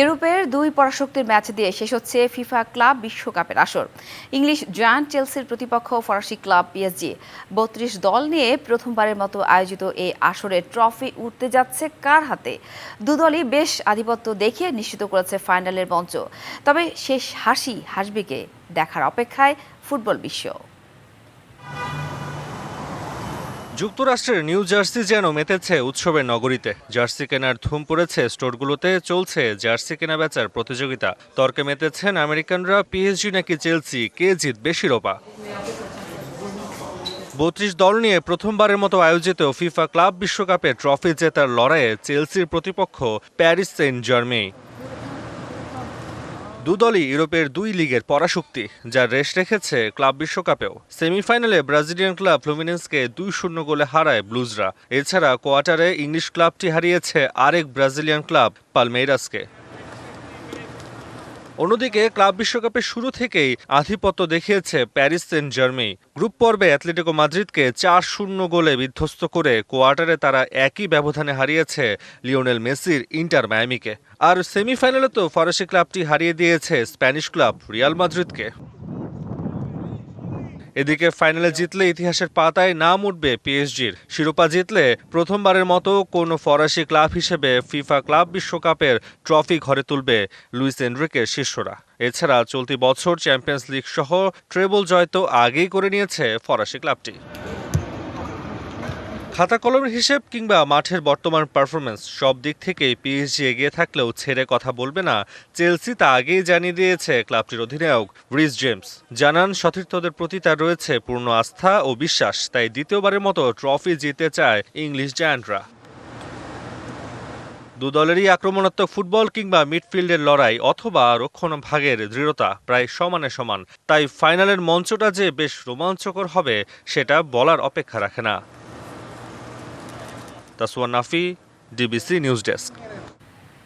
ইউরোপের দুই পরাশক্তির ম্যাচ দিয়ে শেষ হচ্ছে ফিফা ক্লাব বিশ্বকাপের আসর। ইংলিশ জায়ান্ট চেলসির প্রতিপক্ষ ফরাসি ক্লাব পিএসজি। বত্রিশ দল নিয়ে প্রথমবারের মতো আয়োজিত এই আসরে ট্রফি উঠতে যাচ্ছে কার হাতে? দুদলই বেশ আধিপত্য দেখিয়ে নিশ্চিত করেছে ফাইনালের মঞ্চ। তবে শেষ হাসি হাসবিকে দেখার অপেক্ষায় ফুটবল বিশ্ব। যুক্তরাষ্ট্রের নিউ জার্সি যেন মেতেছে উৎসবের নগরীতে। জার্সি কেনার ধুম পড়েছে স্টোরগুলোতে, চলছে জার্সি কেনা বেচার প্রতিযোগিতা। তর্কে মেতেছেন আমেরিকানরা পিএসজি নাকি চেলসি কে জিতবে শিরোপা? বত্রিশ দল নিয়ে প্রথমবারের মতো আয়োজিত ফিফা ক্লাব বিশ্বকাপে ট্রফি জেতার লড়াইয়ে চেলসির প্রতিপক্ষ প্যারিস সেন্ট জার্মেই দুদলই ইউরোপের দুই লিগের পরাশক্তি যা রেশ রেখেছে ক্লাব বিশ্বকাপেও। সেমিফাইনালে ব্রাজিলিয়ান ক্লাব ফ্লুমিনেন্সকে দুই শূন্য গোলে হারায় ব্লুজরা। এছাড়া কোয়ার্টারে ইংলিশ ক্লাবটি হারিয়েছে আরেক ব্রাজিলিয়ান ক্লাব, পালমেইরাসকে। অন্যদিকে ক্লাব বিশ্বকাপের শুরু থেকেই আধিপত্য দেখিয়েছে প্যারিস সেন্ট জার্মি গ্রুপ পর্বে অ্যাথলেটিকো মাদ্রিদকে চার শূন্য গোলে বিধ্বস্ত করে কোয়ার্টারে তারা একই ব্যবধানে হারিয়েছে লিওনেল মেসির ইন্টার মায়ামিকে। আর সেমিফাইনালে তো ফরাসি ক্লাবটি হারিয়ে দিয়েছে স্প্যানিশ ক্লাব রিয়াল মাদ্রিদকে। এদিকে ফাইনালে জিতলে ইতিহাসের পাতায় নাম উঠবে পিএসজির। শিরোপা জিতলে প্রথমবারের মতো কোনো ফরাসি ক্লাব হিসেবে ফিফা ক্লাব বিশ্বকাপের ট্রফি ঘরে তুলবে লুইস এনরিকের শিষ্যরা। এছাড়া চলতি বছর চ্যাম্পিয়ন্স লিগ সহ ট্রেবল জয় তো আগেই করে নিয়েছে ফরাসি ক্লাবটি। খাতা কলমের হিসেব কিংবা মাঠের বর্তমান পারফরমেন্স সব দিক থেকেই পিএসজি এগিয়ে থাকলেও ছেড়ে কথা বলবে না। চেলসি তা আগেই জানিয়ে দিয়েছে ক্লাবটির অধিনায়ক রিস জেমস। জানান, সতীর্থদের প্রতি তার রয়েছে পূর্ণ আস্থা ও বিশ্বাস, তাই দ্বিতীয়বারের মতো ট্রফি জিতে চায় ইংলিশ জায়ান্টরা। দু দলেরই আক্রমণাত্মক ফুটবল কিংবা মিডফিল্ডের লড়াই অথবা রক্ষণভাগের দৃঢ়তা প্রায় সমানে সমান। তাই ফাইনালের মঞ্চটা যে বেশ রোমাঞ্চকর হবে, সেটা বলার অপেক্ষা রাখে না। Taswan Nafi, DBC News Desk.